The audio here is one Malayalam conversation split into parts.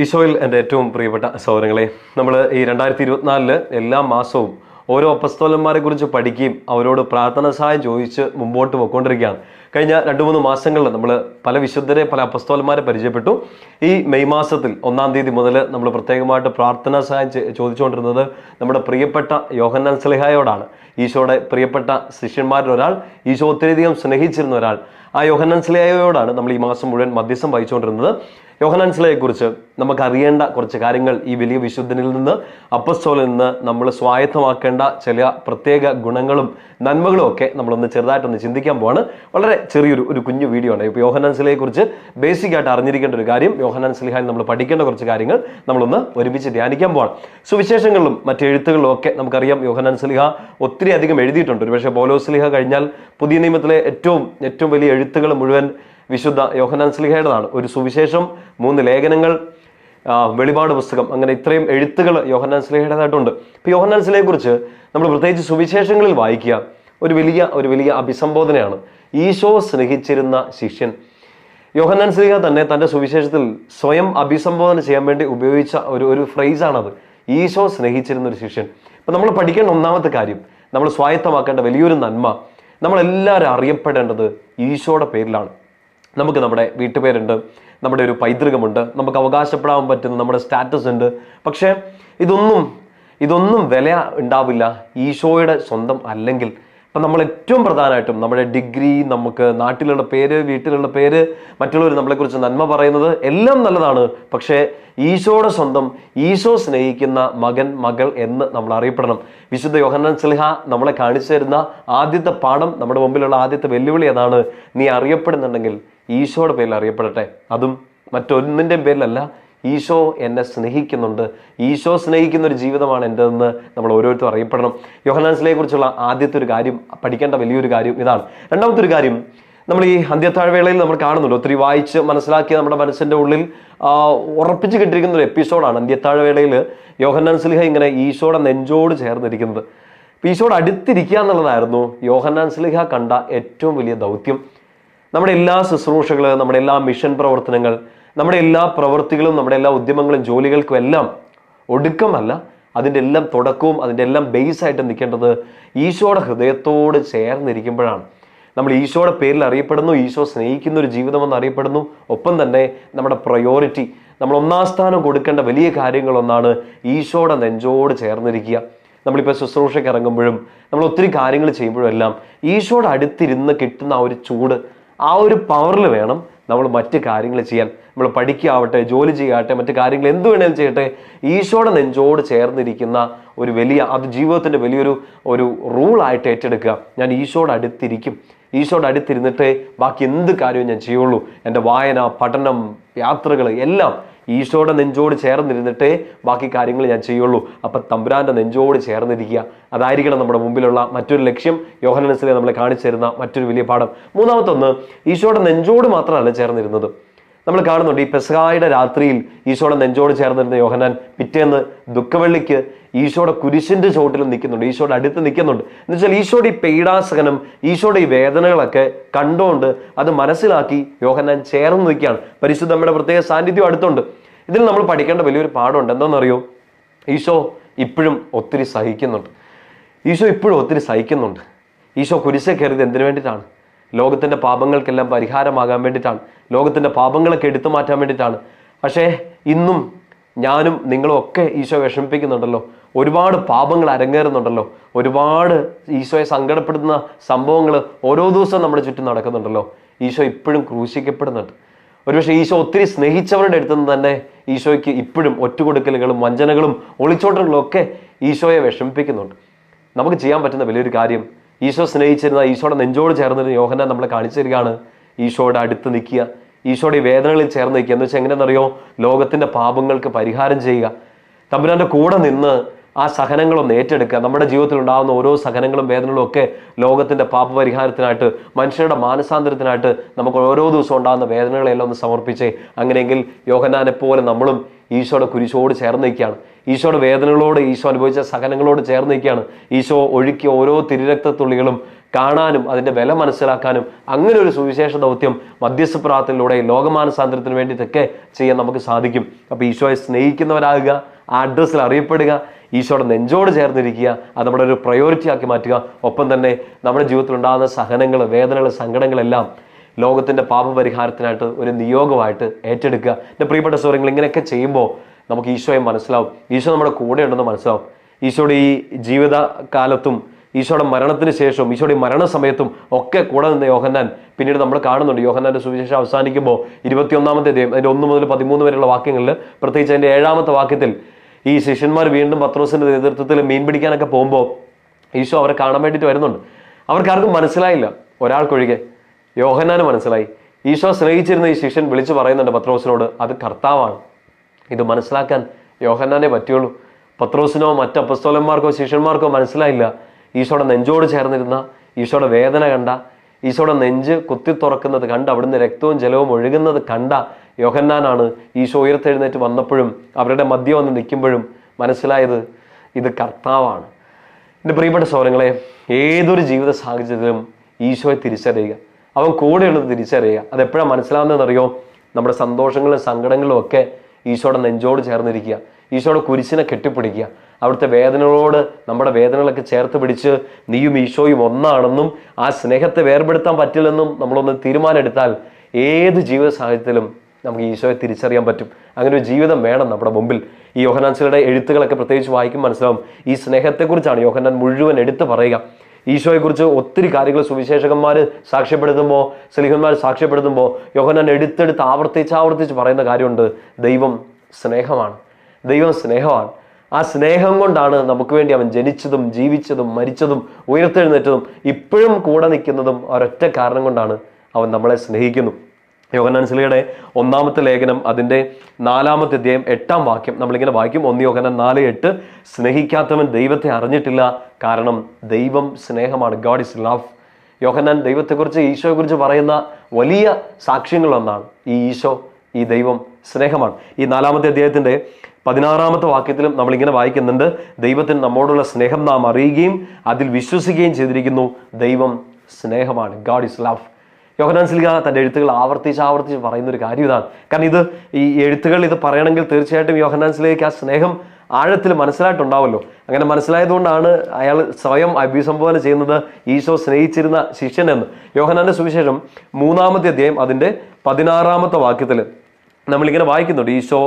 ഈശോയിൽ എന്റെ ഏറ്റവും പ്രിയപ്പെട്ട സഹോദരങ്ങളെ നമ്മൾ ഈ രണ്ടായിരത്തി ഇരുപത്തിനാലിൽ എല്ലാ മാസവും ഓരോ അപ്പസ്തോലന്മാരെ കുറിച്ച് പഠിക്കുകയും അവരോട് പ്രാർത്ഥന സഹായം ചോദിച്ച് മുമ്പോട്ട് പോയിക്കൊണ്ടിരിക്കുകയാണ്. കഴിഞ്ഞ രണ്ട് മൂന്ന് മാസങ്ങളിൽ നമ്മൾ പല വിശുദ്ധരെ പല അപ്പസ്തോലന്മാരെ പരിചയപ്പെട്ടു. ഈ മെയ് മാസത്തിൽ ഒന്നാം തീയതി മുതൽ നമ്മൾ പ്രത്യേകമായിട്ട് പ്രാർത്ഥന സഹായം ചോദിച്ചുകൊണ്ടിരുന്നത് നമ്മുടെ പ്രിയപ്പെട്ട യോഹന്നാൻ സ്ലിഹായോടാണ്. ഈശോയുടെ പ്രിയപ്പെട്ട ശിഷ്യന്മാരിൽ ഒരാൾ ഈശോ ഒത്തിരിയധികം സ്നേഹിച്ചിരുന്ന ഒരാൾ. ആ യോഹന്നാൻ സ്ലിഹായോടാണ് നമ്മൾ ഈ മാസം മുഴുവൻ മധ്യസ്ഥം വഹിച്ചുകൊണ്ടിരുന്നത്. യോഹനാൻസിലയെ കുറിച്ച് നമുക്കറിയേണ്ട കുറച്ച് കാര്യങ്ങൾ ഈ വലിയ വിശുദ്ധനിൽ നിന്ന് അപ്പസ്തോലിൽ നിന്ന് നമ്മൾ സ്വായത്തമാക്കേണ്ട ചില പ്രത്യേക ഗുണങ്ങളും നന്മകളും ഒക്കെ നമ്മളൊന്ന് ചെറുതായിട്ടൊന്ന് ചിന്തിക്കാൻ പോവാണ്. വളരെ ചെറിയൊരു ഒരു കുഞ്ഞു വീഡിയോ ആണ്. ഇപ്പോൾ യോഹനാൻ കുറിച്ച് ബേസിക് ആയിട്ട് അറിഞ്ഞിരിക്കേണ്ട ഒരു കാര്യം യോഹനാൻ സ്ലിഹായിൽ നമ്മൾ പഠിക്കേണ്ട കുറച്ച് കാര്യങ്ങൾ നമ്മളൊന്ന് ഒരുമിച്ച് ധ്യാനിക്കാൻ പോവാണ്. സുവിശേഷങ്ങളിലും മറ്റു എഴുത്തുകളിലും ഒക്കെ നമുക്കറിയാം യോഹനാൻ സ്ലിഹ ഒത്തിരി അധികം എഴുതിയിട്ടുണ്ട്. ഒരുപക്ഷെ ബോലോ സ്ലിഹ കഴിഞ്ഞാൽ പുതിയ നിയമത്തിലെ ഏറ്റവും ഏറ്റവും വലിയ എഴുത്തുകൾ മുഴുവൻ വിശുദ്ധ യോഹനാൻ സ്ലിഹയുടേതാണ് ഒരു സുവിശേഷം മൂന്ന് ലേഖനങ്ങൾ വെളിപാട് പുസ്തകം അങ്ങനെ ഇത്രയും എഴുത്തുകൾ യോഹനാൻ സ്ലിഹയുടേതായിട്ടുണ്ട്. ഇപ്പോൾ യോഹനാൻ സ്ലിഹയെക്കുറിച്ച് നമ്മൾ പ്രത്യേകിച്ച് സുവിശേഷങ്ങളിൽ വായിക്കുക ഒരു വലിയ ഒരു വലിയ അഭിസംബോധനയാണ്. ഈശോ സ്നേഹിച്ചിരുന്ന ശിഷ്യൻ. യോഹന്നാൻ സ്ലിഹ തന്നെ തന്റെ സുവിശേഷത്തിൽ സ്വയം അഭിസംബോധന ചെയ്യാൻ വേണ്ടി ഉപയോഗിച്ച ഒരു ഒരു ഫ്രേസാണത്. ഈശോ സ്നേഹിച്ചിരുന്ന ഒരു ശിഷ്യൻ. അപ്പം നമ്മൾ പഠിക്കേണ്ട ഒന്നാമത്തെ കാര്യം നമ്മൾ സ്വായത്തമാക്കേണ്ട വലിയൊരു നന്മ നമ്മളെല്ലാവരും അറിയപ്പെടേണ്ടത് ഈശോയുടെ പേരിലാണ്. നമുക്ക് നമ്മുടെ വീട്ടുപേരുണ്ട് നമ്മുടെ ഒരു പൈതൃകമുണ്ട് നമുക്ക് അവകാശപ്പെടാൻ പറ്റുന്ന നമ്മുടെ സ്റ്റാറ്റസ് ഉണ്ട്. പക്ഷേ ഇതൊന്നും ഇതൊന്നും വില ഉണ്ടാവില്ല ഈശോയുടെ സ്വന്തം അല്ലെങ്കിൽ. അപ്പം നമ്മൾ ഏറ്റവും പ്രധാനമായിട്ടും നമ്മുടെ ഡിഗ്രി നമുക്ക് നാട്ടിലുള്ള പേര് വീട്ടിലുള്ള പേര് മറ്റുള്ളവർ നമ്മളെക്കുറിച്ച് നന്മ പറയുന്നത് എല്ലാം നല്ലതാണ്. പക്ഷേ ഈശോയുടെ സ്വന്തം ഈശോ സ്നേഹിക്കുന്ന മകൻ മകൾ എന്ന് നമ്മൾ അറിയപ്പെടണം. വിശുദ്ധ യോഹന്നാൻ സ്ലിഹ നമ്മളെ കാണിച്ചു തരുന്ന ആദ്യത്തെ പാഠം നമ്മുടെ മുമ്പിലുള്ള ആദ്യത്തെ വെല്ലുവിളി അതാണ്. നീ അറിയപ്പെടുന്നുണ്ടെങ്കിൽ ഈശോയുടെ പേരിൽ അറിയപ്പെടട്ടെ. അതും മറ്റൊന്നിന്റെയും പേരിലല്ല ഈശോ എന്നെ സ്നേഹിക്കുന്നുണ്ട്. ഈശോ സ്നേഹിക്കുന്ന ഒരു ജീവിതമാണ് എന്റെതെന്ന് നമ്മൾ ഓരോരുത്തരും അറിയപ്പെടണം. യോഹനാൻസിലെ കുറിച്ചുള്ള ആദ്യത്തെ ഒരു കാര്യം പഠിക്കേണ്ട വലിയൊരു കാര്യം ഇതാണ്. രണ്ടാമത്തെ ഒരു കാര്യം നമ്മൾ ഈ അന്ത്യത്താഴ്വേളയിൽ നമ്മൾ കാണുന്നുണ്ട്. ഒത്തിരി വായിച്ച് മനസ്സിലാക്കിയ നമ്മുടെ മനസ്സിന്റെ ഉള്ളിൽ ഉറപ്പിച്ച് കിട്ടിയിരിക്കുന്ന ഒരു എപ്പിസോഡാണ് അന്ത്യത്താഴ്വേളയിൽ യോഹന്നാൻ സ്ലിഹ ഇങ്ങനെ ഈശോയുടെ നെഞ്ചോട് ചേർന്നിരിക്കുന്നത്. ഈശോയുടെ അടുത്തിരിക്കുക എന്നുള്ളതായിരുന്നു യോഹന്നാൻ സ്ലിഹ കണ്ട ഏറ്റവും വലിയ ദൗത്യം. നമ്മുടെ എല്ലാ ശുശ്രൂഷകൾ നമ്മുടെ എല്ലാ മിഷൻ പ്രവർത്തനങ്ങൾ നമ്മുടെ എല്ലാ പ്രവൃത്തികളും നമ്മുടെ എല്ലാ ഉദ്യമങ്ങളും ജോലികൾക്കും എല്ലാം ഒടുക്കമല്ല അതിന്റെ എല്ലാം തുടക്കവും അതിന്റെ എല്ലാം ബേസ് ആയിട്ട് നിൽക്കേണ്ടത് ഈശോയുടെ ഹൃദയത്തോട് ചേർന്നിരിക്കുമ്പോഴാണ്. നമ്മൾ ഈശോയുടെ പേരിൽ അറിയപ്പെടുന്നു ഈശോ സ്നേഹിക്കുന്ന ഒരു ജീവിതമെന്ന് അറിയപ്പെടുന്നു. ഒപ്പം തന്നെ നമ്മുടെ പ്രയോറിറ്റി നമ്മൾ ഒന്നാം സ്ഥാനം കൊടുക്കേണ്ട വലിയ കാര്യങ്ങളൊന്നാണ് ഈശോയുടെ നെഞ്ചോട് ചേർന്നിരിക്കുക. നമ്മളിപ്പോൾ ശുശ്രൂഷയ്ക്ക് ഇറങ്ങുമ്പോഴും നമ്മൾ ഒത്തിരി കാര്യങ്ങൾ ചെയ്യുമ്പോഴും എല്ലാം ഈശോയുടെ അടുത്തിരുന്ന് കിട്ടുന്ന ആ ഒരു ചൂട് ആ ഒരു പവറിൽ വേണം നമ്മൾ മറ്റ് കാര്യങ്ങൾ ചെയ്യാൻ. നമ്മൾ പഠിക്കാവട്ടെ ജോലി ചെയ്യാവട്ടെ മറ്റു കാര്യങ്ങൾ എന്ത് വേണേലും ചെയ്യട്ടെ. ഈശോയുടെ നെഞ്ചോട് ചേർന്നിരിക്കുന്ന ഒരു വലിയ അത് ജീവിതത്തിന്റെ വലിയൊരു ഒരു റൂളായിട്ട് ഏറ്റെടുക്കുക. ഞാൻ ഈശോയുടെ അടുത്തിരിക്കും. ഈശോയുടെ അടുത്തിരുന്നിട്ടേ ബാക്കി എന്ത് കാര്യവും ഞാൻ ചെയ്യുള്ളൂ. എന്റെ വായന പഠനം യാത്രകൾ എല്ലാം ഈശോയുടെ നെഞ്ചോട് ചേർന്നിരുന്നിട്ടേ ബാക്കി കാര്യങ്ങൾ ഞാൻ ചെയ്യുള്ളൂ. അപ്പം തമ്പുരാന്റെ നെഞ്ചോട് ചേർന്നിരിക്കുക. അതായിരിക്കണം നമ്മുടെ മുമ്പിലുള്ള മറ്റൊരു ലക്ഷ്യം. യോഹനസിലെ നമ്മളെ കാണിച്ചു തരുന്ന മറ്റൊരു വലിയ പാഠം. മൂന്നാമത്തൊന്ന് ഈശോയുടെ നെഞ്ചോട് മാത്രമല്ല ചേർന്നിരുന്നത്. നമ്മൾ കാണുന്നുണ്ട് ഈ പെസഹായുടെ രാത്രിയിൽ ഈശോയുടെ നെഞ്ചോട് ചേർന്നിരുന്ന യോഹനാൻ പിറ്റേന്ന് ദുഃഖവെള്ളിക്ക് ഈശോയുടെ കുരിശിന്റെ ചോട്ടിലും നിൽക്കുന്നുണ്ട്. ഈശോയുടെ അടുത്ത് നിൽക്കുന്നുണ്ട്. എന്ന് വെച്ചാൽ ഈശോയുടെ ഈ പീഡാസകനം ഈശോയുടെ ഈ വേദനകളൊക്കെ കണ്ടുകൊണ്ട് അത് മനസ്സിലാക്കി യോഹനാൻ ചേർന്ന് നിൽക്കുകയാണ്. പരിശുദ്ധമ്മയുടെ പ്രത്യേക സാന്നിധ്യം അടുത്തുണ്ട്. ഇതിൽ നമ്മൾ പഠിക്കേണ്ട വലിയൊരു പാഠമുണ്ട്. എന്താണെന്നറിയോ? ഈശോ ഇപ്പോഴും ഒത്തിരി സഹിക്കുന്നുണ്ട്. ഈശോ ഇപ്പോഴും ഒത്തിരി സഹിക്കുന്നുണ്ട്. ഈശോ കുരിശെ കയറിയത് എന്തിനു വേണ്ടിയിട്ടാണ്? ലോകത്തിന്റെ പാപങ്ങൾക്കെല്ലാം പരിഹാരമാകാൻ വേണ്ടിയിട്ടാണ്. ലോകത്തിന്റെ പാപങ്ങളൊക്കെ എടുത്തു മാറ്റാൻ വേണ്ടിയിട്ടാണ്. പക്ഷേ ഇന്നും ഞാനും നിങ്ങളും ഒക്കെ ഈശോ വിഷമിപ്പിക്കുന്നുണ്ടല്ലോ. ഒരുപാട് പാപങ്ങൾ അരങ്ങേറുന്നുണ്ടല്ലോ. ഒരുപാട് ഈശോയെ സങ്കടപ്പെടുത്തുന്ന സംഭവങ്ങൾ ഓരോ ദിവസവും നമ്മുടെ ചുറ്റും നടക്കുന്നുണ്ടല്ലോ. ഈശോ ഇപ്പോഴും ക്രൂശിക്കപ്പെടുന്നുണ്ട്. ഒരുപക്ഷെ ഈശോ ഒത്തിരി സ്നേഹിച്ചവരുടെ അടുത്ത് നിന്ന് തന്നെ ഈശോയ്ക്ക് ഇപ്പോഴും ഒറ്റുകൊടുക്കലുകളും വഞ്ചനകളും ഒളിച്ചോട്ടങ്ങളും ഒക്കെ ഈശോയെ വിഷമിപ്പിക്കുന്നുണ്ട്. നമുക്ക് ചെയ്യാൻ പറ്റുന്ന വലിയൊരു കാര്യം ഈശോ സ്നേഹിച്ചിരുന്ന ഈശോയുടെ നെഞ്ചോട് ചേർന്നിരുന്ന യോഹന്നാൻ നമ്മളെ കാണിച്ചു തരികയാണ് ഈശോയുടെ അടുത്ത് നിൽക്കുക. ഈശോയുടെ വേദനകളിൽ ചേർന്ന് നിൽക്കുക. എന്ന് വെച്ചാൽ എങ്ങനെയെന്നറിയോ ലോകത്തിന്റെ പാപങ്ങൾക്ക് പരിഹാരം ചെയ്യുക. തമ്പുരാന്റെ കൂടെ നിന്ന് ആ സഹനങ്ങളൊന്ന് ഏറ്റെടുക്കുക. നമ്മുടെ ജീവിതത്തിൽ ഉണ്ടാകുന്ന ഓരോ സഹനങ്ങളും വേദനകളും ഒക്കെ ലോകത്തിന്റെ പാപപരിഹാരത്തിനായിട്ട് മനുഷ്യരുടെ മാനസാന്തരത്തിനായിട്ട് നമുക്ക് ഓരോ ദിവസവും ഉണ്ടാകുന്ന വേദനകളെല്ലാം ഒന്ന് സമർപ്പിച്ച് അങ്ങനെയെങ്കിൽ യോഹനാനെ പോലെ നമ്മളും ഈശോയുടെ കുരിശോട് ചേർന്ന് നിൽക്കുകയാണ്. ഈശോയുടെ വേദനകളോട് ഈശോ അനുഭവിച്ച സഹനങ്ങളോട് ചേർന്ന് നിൽക്കുകയാണ്. ഈശോ ഒഴുക്കിയ ഓരോ തിരുരക്തത്തുള്ളികളും കാണാനും അതിന്റെ വില മനസ്സിലാക്കാനും അങ്ങനെ ഒരു സുവിശേഷ ദൗത്യം മധ്യസ്ഥ പ്രാർത്ഥനയിലൂടെ ലോകമാനസാന്തരത്തിന് വേണ്ടിയിട്ടൊക്കെ ചെയ്യാൻ നമുക്ക് സാധിക്കും. അപ്പോൾ ഈശോയെ സ്നേഹിക്കുന്നവരാകുക ആ അഡ്രസ്സിൽ അറിയപ്പെടുക ഈശോയുടെ നെഞ്ചോട് ചേർന്നിരിക്കുക അത് നമ്മുടെ ഒരു പ്രയോറിറ്റി ആക്കി മാറ്റുക. ഒപ്പം തന്നെ നമ്മുടെ ജീവിതത്തിൽ ഉണ്ടാകുന്ന സഹനങ്ങൾ വേദനകൾ സങ്കടങ്ങളെല്ലാം ലോകത്തിന്റെ പാപപരിഹാരത്തിനായിട്ട് ഒരു നിയോഗമായിട്ട് ഏറ്റെടുക്കുക. എന്റെ പ്രിയപ്പെട്ട സ്വരങ്ങൾ ഇങ്ങനെയൊക്കെ ചെയ്യുമ്പോൾ നമുക്ക് ഈശോയെ മനസ്സിലാവും. ഈശോ നമ്മുടെ കൂടെ ഉണ്ടെന്ന് മനസ്സിലാവും. ഈശോയുടെ ഈ ജീവിതകാലത്തും ഈശോയുടെ മരണത്തിന് ശേഷവും ഈശോയുടെ മരണസമയത്തും ഒക്കെ കൂടെ നിന്ന് യോഹന്നാൻ പിന്നീട് നമ്മൾ കാണുന്നുണ്ട്. യോഹന്നാന്റെ സുവിശേഷം അവസാനിക്കുമ്പോൾ ഇരുപത്തിയൊന്നാമത്തെ അധ്യായം അതിന്റെ ഒന്ന് മുതൽ പതിമൂന്ന് വരെയുള്ള വാക്യങ്ങളിൽ പ്രത്യേകിച്ച് അതിന്റെ ഏഴാമത്തെ വാക്യത്തിൽ ഈ ശിഷ്യന്മാർ വീണ്ടും പത്രോസിന്റെ നേതൃത്വത്തിൽ മീൻ പിടിക്കാനൊക്കെ പോകുമ്പോൾ ഈശോ അവരെ കാണാൻ വേണ്ടിയിട്ട് വരുന്നുണ്ട്. അവർക്കാർക്കും മനസ്സിലായില്ല. ഒരാൾക്കൊഴികെ യോഹന്നാന് മനസ്സിലായി. ഈശോ സ്നേഹിച്ചിരുന്ന ഈ ശിഷ്യൻ വിളിച്ചു പറയുന്നുണ്ട് പത്രോസിനോട് അത് കർത്താവാണ്. ഇത് മനസ്സിലാക്കാൻ യോഹന്നാനെ പറ്റുള്ളൂ പത്രോസിനോ മറ്റ് അപ്പസ്തോലന്മാർക്കോ ശിഷ്യന്മാർക്കോ മനസ്സിലായില്ല. ഈശോയുടെ നെഞ്ചോട് ചേർന്നിരുന്ന ഈശോയുടെ വേദന കണ്ട ഈശോയുടെ നെഞ്ച് കുത്തി തുറക്കുന്നത് കണ്ട അവിടുന്ന് രക്തവും ജലവും ഒഴുകുന്നത് കണ്ട യോഹന്നാനാണ് ഈശോ ഉയർത്തെഴുന്നേറ്റ് വന്നപ്പോഴും അവരുടെ മദ്യം വന്ന് നിൽക്കുമ്പോഴും മനസ്സിലായത് ഇത് കർത്താവാണ്. എന്റെ പ്രിയപ്പെട്ട സോനങ്ങളെ ഏതൊരു ജീവിത സാഹചര്യത്തിലും ഈശോയെ തിരിച്ചറിയുക. അവൻ കൂടെയുള്ളത് തിരിച്ചറിയുക. അതെപ്പോഴാണ് മനസ്സിലാവുന്നതെന്നറിയോ നമ്മുടെ സന്തോഷങ്ങളും സങ്കടങ്ങളും ഒക്കെ ഈശോയുടെ നെഞ്ചോട് ചേർന്നിരിക്കുക ഈശോയുടെ കുരിശിനെ കെട്ടിപ്പിടിക്കുക. അവിടുത്തെ വേദനകളോട് നമ്മുടെ വേദനകളൊക്കെ ചേർത്ത് പിടിച്ച് നീയും ഈശോയും ഒന്നാണെന്നും ആ സ്നേഹത്തെ വേർപെടുത്താൻ പറ്റില്ലെന്നും നമ്മളൊന്ന് തീരുമാനമെടുത്താൽ ഏത് ജീവിത സാഹചര്യത്തിലും നമുക്ക് ഈശോയെ തിരിച്ചറിയാൻ പറ്റും. അങ്ങനെ ഒരു ജീവിതം വേണം നമ്മുടെ മുമ്പിൽ. ഈ യോഹനാൻസിയുടെ എഴുത്തുകളൊക്കെ പ്രത്യേകിച്ച് വായിക്കും മനസ്സിലാവും. ഈ സ്നേഹത്തെക്കുറിച്ചാണ് യോഹനാൻ മുഴുവൻ എടുത്തു പറയുക. ഈശോയെക്കുറിച്ച് ഒത്തിരി കാര്യങ്ങൾ സുവിശേഷകന്മാർ സാക്ഷ്യപ്പെടുത്തുമ്പോൾ സ്ലിഹന്മാർ സാക്ഷ്യപ്പെടുത്തുമ്പോൾ യോഹനാൻ എടുത്തെടുത്ത് ആവർത്തിച്ച് ആവർത്തിച്ച് പറയുന്ന കാര്യമുണ്ട്. ദൈവം സ്നേഹമാണ്. ദൈവം സ്നേഹമാണ്. ആ സ്നേഹം കൊണ്ടാണ് നമുക്ക് വേണ്ടി അവൻ ജനിച്ചതും ജീവിച്ചതും മരിച്ചതും ഉയർത്തെഴുന്നേറ്റതും ഇപ്പോഴും കൂടെ നിൽക്കുന്നതും ഒരൊറ്റ കാരണം കൊണ്ടാണ് അവൻ നമ്മളെ സ്നേഹിക്കുന്നു. യോഹന്നാൻ സ്ലിയുടെ ഒന്നാമത്തെ ലേഖനം അതിന്റെ നാലാമത്തെ അധ്യായം എട്ടാം വാക്യം. നമ്മളിങ്ങനെ വായിക്കും. ഒന്ന് യോഹന്നാൻ നാല് എട്ട്. സ്നേഹിക്കാത്തവൻ ദൈവത്തെ അറിഞ്ഞിട്ടില്ല. കാരണം ദൈവം സ്നേഹമാണ്. ഗാഡ് ഇസ് ലവ് യോഹന്നാൻ ദൈവത്തെക്കുറിച്ച് ഈശോയെക്കുറിച്ച് പറയുന്ന വലിയ സാക്ഷ്യങ്ങളൊന്നാണ് ഈ ഈശോ ഈ ദൈവം സ്നേഹമാണ്. ഈ നാലാമത്തെ അദ്ദേഹത്തിന്റെ പതിനാറാമത്തെ വാക്യത്തിലും നമ്മളിങ്ങനെ വായിക്കുന്നുണ്ട്. ദൈവത്തിന് നമ്മോടുള്ള സ്നേഹം നാം അറിയുകയും അതിൽ വിശ്വസിക്കുകയും ചെയ്തിരിക്കുന്നു. ദൈവം സ്നേഹമാണ്. ഗാഡ് ഇസ് ലവ് യോഹനാൻ സിൽഗ തന്റെ എഴുത്തുകൾ ആവർത്തിച്ച് ആവർത്തിച്ച് പറയുന്ന ഒരു കാര്യം ഇതാണ് കാരണം ഇത് ഈ എഴുത്തുകൾ ഇത് പറയണമെങ്കിൽ തീർച്ചയായിട്ടും യോഹനാൻ സിലേക്ക് ആ സ്നേഹം ആഴത്തിൽ മനസ്സിലായിട്ടുണ്ടാവുമല്ലോ അങ്ങനെ മനസ്സിലായതുകൊണ്ടാണ് അയാൾ സ്വയം അഭിസംബോധന ചെയ്യുന്നത് ഈശോ സ്നേഹിച്ചിരുന്ന ശിഷ്യനെന്ന് യോഹനാന്റെ സുവിശേഷം മൂന്നാമത്തെ അധ്യായം അതിന്റെ പതിനാറാമത്തെ വാക്യത്തിൽ നമ്മളിങ്ങനെ വായിക്കുന്നുണ്ട്. ഈശോ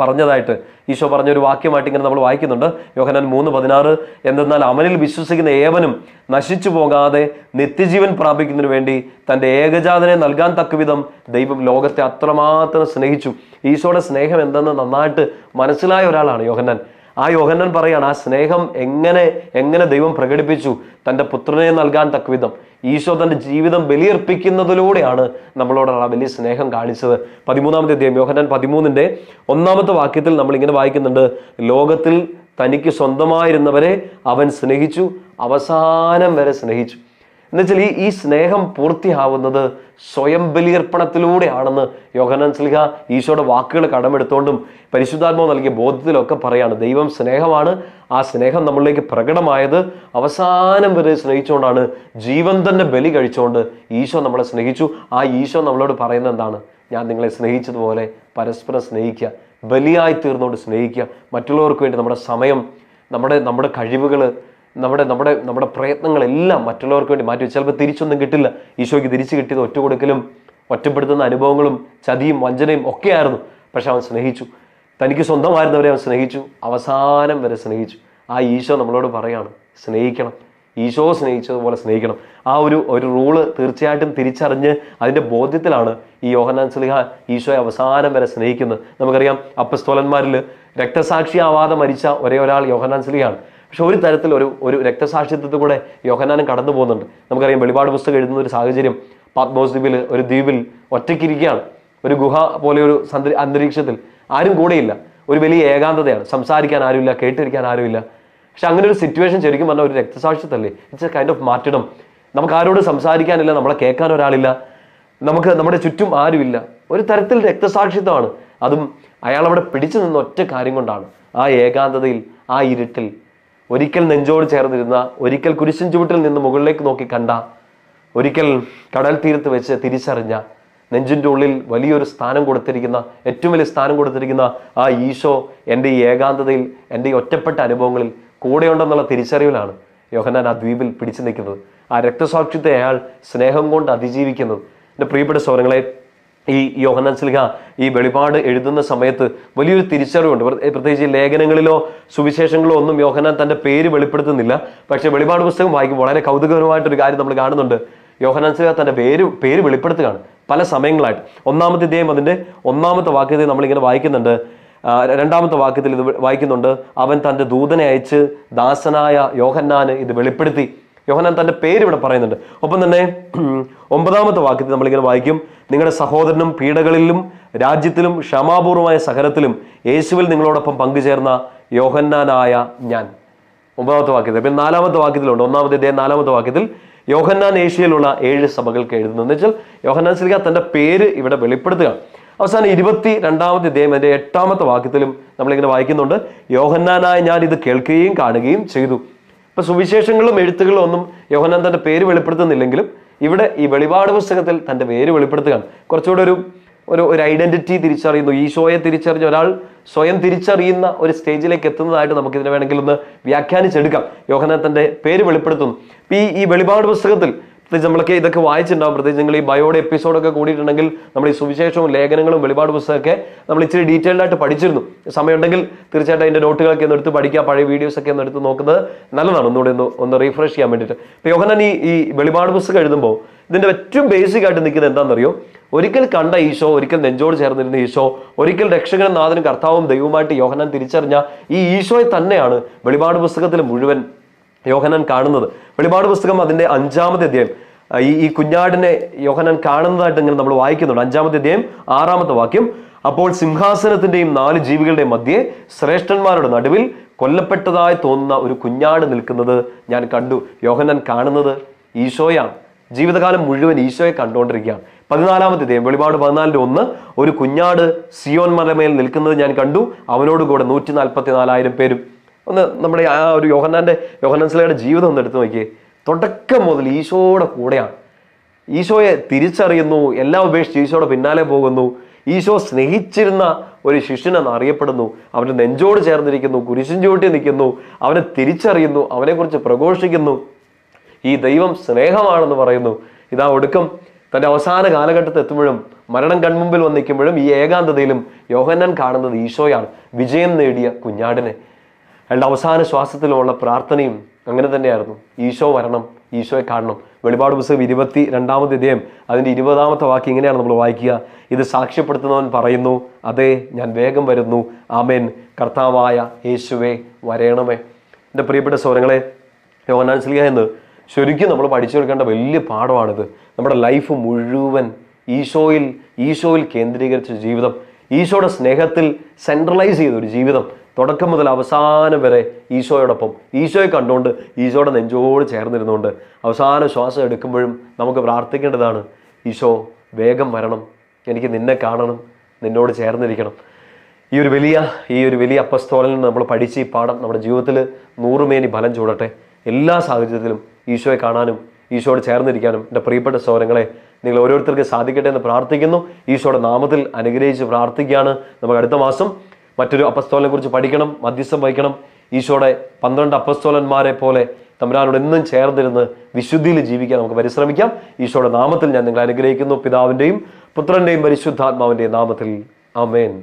പറഞ്ഞതായിട്ട് ഈശോ പറഞ്ഞ ഒരു വാക്യമായിട്ട് ഇങ്ങനെ നമ്മൾ വായിക്കുന്നുണ്ട്. യോഹനാൻ മൂന്ന് പതിനാറ് എന്തെന്നാൽ അവനിൽ വിശ്വസിക്കുന്ന ഏവനും നശിച്ചു പോകാതെ നിത്യജീവൻ പ്രാപിക്കുന്നതിന് വേണ്ടി തന്റെ ഏകജാതനെ നൽകാൻ തക്കവിധം ദൈവം ലോകത്തെ അത്രമാത്രം സ്നേഹിച്ചു. ഈശോയുടെ സ്നേഹം എന്തെന്ന് നന്നായിട്ട് മനസ്സിലായ ഒരാളാണ് യോഹന്നാൻ. ആ യോഹന്നാൻ പറയാണ് ആ സ്നേഹം എങ്ങനെ എങ്ങനെ ദൈവം പ്രകടിപ്പിച്ചു തന്റെ പുത്രനെ നൽകാൻ തക്കവിധം? ഈശോ തന്റെ ജീവിതം ബലിയർപ്പിക്കുന്നതിലൂടെയാണ് നമ്മളോട് ആ വലിയ സ്നേഹം കാണിച്ചത്. പതിമൂന്നാമത്തെ അധ്യായം യോഹനാൻ പതിമൂന്നിന്റെ ഒന്നാമത്തെ വാക്യത്തിൽ നമ്മൾ ഇങ്ങനെ വായിക്കുന്നുണ്ട്. ലോകത്തിൽ തനിക്ക് സ്വന്തമായിരുന്നവരെ അവൻ സ്നേഹിച്ചു അവസാനം വരെ സ്നേഹിച്ചു. എന്നുവെച്ചാൽ ഈ ഈ സ്നേഹം പൂർത്തിയാവുന്നത് സ്വയം ബലിയർപ്പണത്തിലൂടെയാണെന്ന് യോഹനാൻ സ്ലിഹ ഈശോയുടെ വാക്കുകൾ കടമെടുത്തുകൊണ്ടും പരിശുദ്ധാത്മാവ് നൽകിയ ബോധത്തിലൊക്കെ പറയാണ്. ദൈവം സ്നേഹമാണ്. ആ സ്നേഹം നമ്മളിലേക്ക് പ്രകടമായത് അവസാനം വരെ സ്നേഹിച്ചുകൊണ്ടാണ്. ജീവൻ തന്നെ ബലി കഴിച്ചുകൊണ്ട് ഈശോ നമ്മളെ സ്നേഹിച്ചു. ആ ഈശോ നമ്മളോട് പറയുന്നത് എന്താണ്? ഞാൻ നിങ്ങളെ സ്നേഹിച്ചതുപോലെ പരസ്പരം സ്നേഹിക്കുക ബലിയായി തീർന്നുകൊണ്ട് സ്നേഹിക്കുക. മറ്റുള്ളവർക്ക് വേണ്ടി നമ്മുടെ സമയം നമ്മുടെ നമ്മുടെ കഴിവുകൾ നമ്മുടെ നമ്മുടെ നമ്മുടെ പ്രയത്നങ്ങളെല്ലാം മറ്റുള്ളവർക്ക് വേണ്ടി മാറ്റി ചിലപ്പോൾ തിരിച്ചൊന്നും കിട്ടില്ല. ഈശോയ്ക്ക് തിരിച്ചു കിട്ടിയത് ഒറ്റ കൊടുക്കലും ഒറ്റപ്പെടുത്തുന്ന അനുഭവങ്ങളും ചതിയും വഞ്ചനയും ഒക്കെയായിരുന്നു പക്ഷെ അവൻ സ്നേഹിച്ചു. തനിക്ക് സ്വന്തമായിരുന്നവരെ അവൻ സ്നേഹിച്ചു. അവസാനം വരെ സ്നേഹിച്ചു. ആ ഈശോ നമ്മളോട് പറയാണ് സ്നേഹിക്കണം. ഈശോ സ്നേഹിച്ചതുപോലെ സ്നേഹിക്കണം. ആ ഒരു ഒരു റൂൾ തീർച്ചയായിട്ടും തിരിച്ചറിഞ്ഞ് അതിന്റെ ബോധ്യത്തിലാണ് ഈ യോഹനാൻ സ്ലിഹ ഈശോയെ അവസാനം വരെ സ്നേഹിക്കുന്നത്. നമുക്കറിയാം അപ്പസ്തോലന്മാരിൽ രക്തസാക്ഷിയാവാതെ മരിച്ച ഒരേ ഒരാൾ യോഹനാൻ സ്ലിഹയാണ്. പക്ഷെ ഒരു തരത്തിൽ ഒരു ഒരു രക്തസാക്ഷിത്വത്തിൽ കൂടെ യോഹനാനും കടന്നു പോകുന്നുണ്ട്. നമുക്കറിയാം വെളിപാട് പുസ്തകം എഴുതുന്ന ഒരു സാഹചര്യം പാത്മോസ് ദ്വീപിൽ ഒരു ദ്വീപിൽ ഒറ്റയ്ക്കിരിക്കുകയാണ്. ഒരു ഗുഹ പോലെ ഒരു അന്തരീക്ഷത്തിൽ ആരും കൂടെയില്ല. ഒരു വലിയ ഏകാന്തതയാണ്. സംസാരിക്കാൻ ആരുമില്ല കേട്ടിരിക്കാൻ ആരുമില്ല. പക്ഷെ അങ്ങനെ ഒരു സിറ്റുവേഷൻ ശരിക്കും പറഞ്ഞാൽ ഒരു രക്തസാക്ഷിത്വല്ലേ it's a kind of martyrdom നമുക്ക് ആരോട് സംസാരിക്കാനില്ല നമ്മളെ കേൾക്കാൻ ഒരാളില്ല. നമുക്ക് നമ്മുടെ ചുറ്റും ആരുമില്ല. ഒരു തരത്തിൽ രക്തസാക്ഷിത്വമാണ്. അതും അയാൾ അവിടെ പിടിച്ചു നിന്ന ഒറ്റ കാര്യം കൊണ്ടാണ്. ആ ഏകാന്തതയിൽ ആ ഇരുട്ടിൽ ഒരിക്കൽ നെഞ്ചോട് ചേർന്നിരുന്ന ഒരിക്കൽ കുരിശിൻ ചുവട്ടിൽ നിന്ന് മുകളിലേക്ക് നോക്കി കണ്ട ഒരിക്കൽ കടൽ തീരത്ത് വെച്ച് തിരിച്ചറിഞ്ഞ നെഞ്ചിന്റെ ഉള്ളിൽ വലിയൊരു സ്ഥാനം കൊടുത്തിരിക്കുന്ന ഏറ്റവും വലിയ സ്ഥാനം കൊടുത്തിരിക്കുന്ന ആ ഈശോ എന്റെ ഈ ഏകാന്തതയിൽ എന്റെ ഈ ഒറ്റപ്പെട്ട അനുഭവങ്ങളിൽ കൂടെയുണ്ടെന്നുള്ള തിരിച്ചറിവിലാണ് യോഹന്നാൻ ആ ദ്വീപിൽ പിടിച്ചു നിൽക്കുന്നത്. ആ രക്തസാക്ഷിത്തെ അയാൾ സ്നേഹം കൊണ്ട് അതിജീവിക്കുന്നത് എന്റെ പ്രിയപ്പെട്ട സ്വരങ്ങളെ ഈ യോഹന്നാൻ സ്ലിഹ ഈ വെളിപാട് എഴുതുന്ന സമയത്ത് വലിയൊരു തിരിച്ചറിവുണ്ട്. പ്രത്യേകിച്ച് ലേഖനങ്ങളിലോ സുവിശേഷങ്ങളോ ഒന്നും യോഹന്നാൻ തന്റെ പേര് വെളിപ്പെടുത്തുന്നില്ല. പക്ഷേ വെളിപാട് പുസ്തകം വായിക്കുമ്പോൾ വളരെ കൗതുകപരമായിട്ടൊരു കാര്യം നമ്മൾ കാണുന്നുണ്ട്. യോഹന്നാൻ സ്ലിഹ തന്റെ പേര് പേര് വെളിപ്പെടുത്തുകയാണ് പല സമയങ്ങളായിട്ട്. ഒന്നാമത്തെ ഇദ്ദേഹം അതിന്റെ ഒന്നാമത്തെ വാക്യത്തെ നമ്മളിങ്ങനെ വായിക്കുന്നുണ്ട്. രണ്ടാമത്തെ വാക്യത്തിൽ ഇത് വായിക്കുന്നുണ്ട്. അവൻ തന്റെ ദൂതനെ അയച്ച് ദാസനായ യോഹന്നാന് ഇത് വെളിപ്പെടുത്തി. യോഹനാൻ തന്റെ പേര് ഇവിടെ പറയുന്നുണ്ട്. ഒപ്പം തന്നെ ഒമ്പതാമത്തെ വാക്യത്തിൽ നമ്മളിങ്ങനെ വായിക്കും. നിങ്ങളുടെ സഹോദരനും പീഡകളിലും രാജ്യത്തിലും ക്ഷമാപൂർവമായ സഹനത്തിലും യേശുവിൽ നിങ്ങളോടൊപ്പം പങ്കുചേർന്ന യോഹന്നാനായ ഞാൻ. ഒമ്പതാമത്തെ വാക്യത്തിൽ. പിന്നെ നാലാമത്തെ വാക്യത്തിലുണ്ട്. ഒന്നാമത്തെ ഇദ്ദേഹം നാലാമത്തെ വാക്യത്തിൽ യോഹന്നാൻ ഏഷ്യയിലുള്ള ഏഴ് സഭകൾക്ക് എഴുതുന്നു എന്ന് വെച്ചാൽ യോഹന്നാൻ ശ്രീക തന്റെ പേര് ഇവിടെ വെളിപ്പെടുത്തുക. അവസാനം ഇരുപത്തി രണ്ടാമത്തെ ഇദ്ദേഹം എന്റെ എട്ടാമത്തെ വാക്യത്തിലും നമ്മളിങ്ങനെ വായിക്കുന്നുണ്ട്. യോഹന്നാനായ ഞാൻ ഇത് കേൾക്കുകയും കാണുകയും ചെയ്തു. ഇപ്പൊ സുവിശേഷങ്ങളും എഴുത്തുകളും ഒന്നും യോഹനാൻ തന്റെ പേര് വെളിപ്പെടുത്തുന്നില്ലെങ്കിലും ഇവിടെ ഈ വെളിപാട് പുസ്തകത്തിൽ തന്റെ പേര് വെളിപ്പെടുത്തുകയാണ്. കുറച്ചുകൂടെ ഒരു ഒരു ഒരു ഐഡന്റിറ്റി തിരിച്ചറിയുന്നു. ഈശോയെ തിരിച്ചറിഞ്ഞ ഒരാൾ സ്വയം തിരിച്ചറിയുന്ന ഒരു സ്റ്റേജിലേക്ക് എത്തുന്നതായിട്ട് നമുക്ക് ഇതിനെ വേണമെങ്കിൽ ഒന്ന് വ്യാഖ്യാനിച്ചെടുക്കാം. യോഹന്നാൻ തന്റെ പേര് വെളിപ്പെടുത്തുന്നു. ഈ ഈ വെളിപാട് പുസ്തകത്തിൽ പ്രത്യേകിച്ച് നമ്മളൊക്കെ ഇതൊക്കെ വായിച്ചിട്ടുണ്ടാവും. പ്രത്യേകിച്ച് നിങ്ങൾ ഈ ബയോയുടെ എപ്പിസോഡൊക്കെ കൂടിയിട്ടുണ്ടെങ്കിൽ നമ്മൾ ഈ സുവിശേഷവും ലേഖനങ്ങളും വെളിപാട് പുസ്തകമൊക്കെ നമ്മൾ ഇച്ചിരി ഡീറ്റെയിൽഡ് ആയിട്ട് പഠിച്ചിരുന്നു. സമയമുണ്ടെങ്കിൽ തീർച്ചയായിട്ടും അതിന്റെ നോട്ടുകളൊക്കെ ഒന്ന് എടുത്ത് പഠിക്കുക പഴയ വീഡിയോസൊക്കെ ഒന്ന് എടുത്ത് നോക്കുന്നത് നല്ലതാണ്. ഒന്നുകൂടെ ഒന്ന് ഒന്ന് റീഫ്രഷ് ചെയ്യാൻ വേണ്ടിയിട്ട്. അപ്പോൾ യോഹന്നാൻ ഈ ഈ വെളിപാട് പുസ്തകം എഴുതുമ്പോൾ ഇതിന്റെ ഏറ്റവും ബേസിക് ആയിട്ട് നിൽക്കുന്നത് എന്താണെന്നറിയോ? ഒരിക്കൽ കണ്ട ഈശോ ഒരിക്കൽ നെഞ്ചോട് ചേർന്നിരുന്ന ഈശോ ഒരിക്കൽ രക്ഷകനും നാഥനും കർത്താവും ദൈവമായിട്ട് യോഹനാൻ തിരിച്ചറിഞ്ഞ ഈ ഈശോയെ തന്നെയാണ് വെളിപാട് പുസ്തകത്തിൽ മുഴുവൻ യോഹനാൻ കാണുന്നത്. വെളിപാട് പുസ്തകം അതിന്റെ അഞ്ചാമത്തെ അധ്യായം. ഈ ഈ കുഞ്ഞാടിനെ യോഹനാൻ കാണുന്നതായിട്ട് ഇങ്ങനെ നമ്മൾ വായിക്കുന്നുണ്ട്. അഞ്ചാമത്തെ അധ്യായം ആറാമത്തെ വാക്യം. അപ്പോൾ സിംഹാസനത്തിന്റെയും നാല് ജീവികളുടെയും മധ്യേ ശ്രേഷ്ഠന്മാരുടെ നടുവിൽ കൊല്ലപ്പെട്ടതായി തോന്നുന്ന ഒരു കുഞ്ഞാട് നിൽക്കുന്നത് ഞാൻ കണ്ടു. യോഹനാൻ കാണുന്നത് ഈശോയാണ്. ജീവിതകാലം മുഴുവൻ ഈശോയെ കണ്ടുകൊണ്ടിരിക്കുകയാണ്. പതിനാലാമത്തെ അധ്യായം വെളിപാട് പതിനാലിന്റെ ഒന്ന്. ഒരു കുഞ്ഞാട് സിയോൻ മലമേൽ നിൽക്കുന്നത് ഞാൻ കണ്ടു. അവനോടുകൂടെ നൂറ്റി നാൽപ്പത്തി നാലായിരം പേരും ഒന്ന് നമ്മുടെ ആ ഒരു യോഹന്നാന്റെ യോഹന്നാൻസിലയുടെ ജീവിതം ഒന്ന് എടുത്തു നോക്കിയേ. തുടക്കം മുതൽ ഈശോയുടെ കൂടെയാണ്. ഈശോയെ തിരിച്ചറിയുന്നു എല്ലാം ഉപേക്ഷിച്ച് ഈശോയുടെ പിന്നാലെ പോകുന്നു. ഈശോ സ്നേഹിച്ചിരുന്ന ഒരു ശിഷ്യനെന്ന് അറിയപ്പെടുന്നു. അവന്റെ നെഞ്ചോട് ചേർന്നിരിക്കുന്നു കുരിശിൻ ചൂട്ടി നിൽക്കുന്നു. അവനെ തിരിച്ചറിയുന്നു അവനെക്കുറിച്ച് പ്രഘോഷിക്കുന്നു. ഈ ദൈവം സ്നേഹമാണെന്ന് പറയുന്നു. ഇതാ ഒടുക്കം തന്റെ അവസാന കാലഘട്ടത്തിൽ എത്തുമ്പോഴും മരണം കൺമുമ്പിൽ വന്നിരിക്കുമ്പോഴും ഈ ഏകാന്തതയിലും യോഹന്നാൻ കാണുന്നത് ഈശോയാണ്. വിജയം നേടിയ കുഞ്ഞാടിനെ. അയാളുടെ അവസാന ശ്വാസത്തിലുമുള്ള പ്രാർത്ഥനയും അങ്ങനെ തന്നെയായിരുന്നു. ഈശോ വരണം ഈശോയെ കാണണം. വെളിപാട് പുസ്തകം ഇരുപത്തി രണ്ടാമത്തെ ഇദ്ദേഹം അതിന്റെ ഇരുപതാമത്തെ വാക്ക് ഇങ്ങനെയാണ് നമ്മൾ വായിക്കുക. ഇത് സാക്ഷ്യപ്പെടുത്തുന്നവൻ പറയുന്നു അതെ ഞാൻ വേഗം വരുന്നു. ആമേൻ. കർത്താവായ യേശുവേ വരയണമേ എന്റെ പ്രിയപ്പെട്ട സ്വരങ്ങളെ യോഹന്നാൻ സ്ലിഹ എന്ന് ശരിക്കും നമ്മൾ പഠിച്ചെടുക്കേണ്ട വലിയ പാഠമാണിത്. നമ്മുടെ ലൈഫ് മുഴുവൻ ഈശോയിൽ ഈശോയിൽ കേന്ദ്രീകരിച്ച ജീവിതം. ഈശോയുടെ സ്നേഹത്തിൽ സെൻട്രലൈസ് ചെയ്ത ഒരു ജീവിതം. തുടക്കം മുതൽ അവസാനം വരെ ഈശോയോടൊപ്പം. ഈശോയെ കണ്ടുകൊണ്ട് ഈശോയുടെ നെഞ്ചോട് ചേർന്നിരുന്നുകൊണ്ട് അവസാന ശ്വാസം എടുക്കുമ്പോഴും നമുക്ക് പ്രാർത്ഥിക്കേണ്ടതാണ് ഈശോ വേഗം വരണം. എനിക്ക് നിന്നെ കാണണം. നിന്നോട് ചേർന്നിരിക്കണം. ഈ ഒരു വലിയ ഈ ഒരു വലിയ അപ്പസ്തോലിൽ നിന്ന് നമ്മൾ പഠിച്ച് ഈ പാഠം നമ്മുടെ ജീവിതത്തിൽ നൂറുമേനി ഫലം ചൂടട്ടെ. എല്ലാ സാഹചര്യത്തിലും ഈശോയെ കാണാനും ഈശോയോട് ചേർന്നിരിക്കാനും എന്റെ പ്രിയപ്പെട്ട സൗരങ്ങളെ നിങ്ങൾ ഓരോരുത്തർക്ക് സാധിക്കട്ടെ എന്ന് പ്രാർത്ഥിക്കുന്നു. ഈശോയുടെ നാമത്തിൽ അനുഗ്രഹിച്ച് പ്രാർത്ഥിക്കുകയാണ്. നമുക്ക് അടുത്ത മാസം മറ്റൊരു അപ്പസ്തോലിനെ കുറിച്ച് പഠിക്കണം മധ്യസ്ഥം വഹിക്കണം. ഈശോയുടെ പന്ത്രണ്ട് അപ്പസ്തോലന്മാരെ പോലെ തമ്പുരാനോട് എന്നും ചേർന്നിരുന്ന് വിശുദ്ധിയിൽ ജീവിക്കാൻ നമുക്ക് പരിശ്രമിക്കാം. ഈശോയുടെ നാമത്തിൽ ഞാൻ നിങ്ങളെ അനുഗ്രഹിക്കുന്നു. പിതാവിന്റെയും പുത്രന്റെയും പരിശുദ്ധാത്മാവിന്റെയും നാമത്തിൽ. ആമേൻ.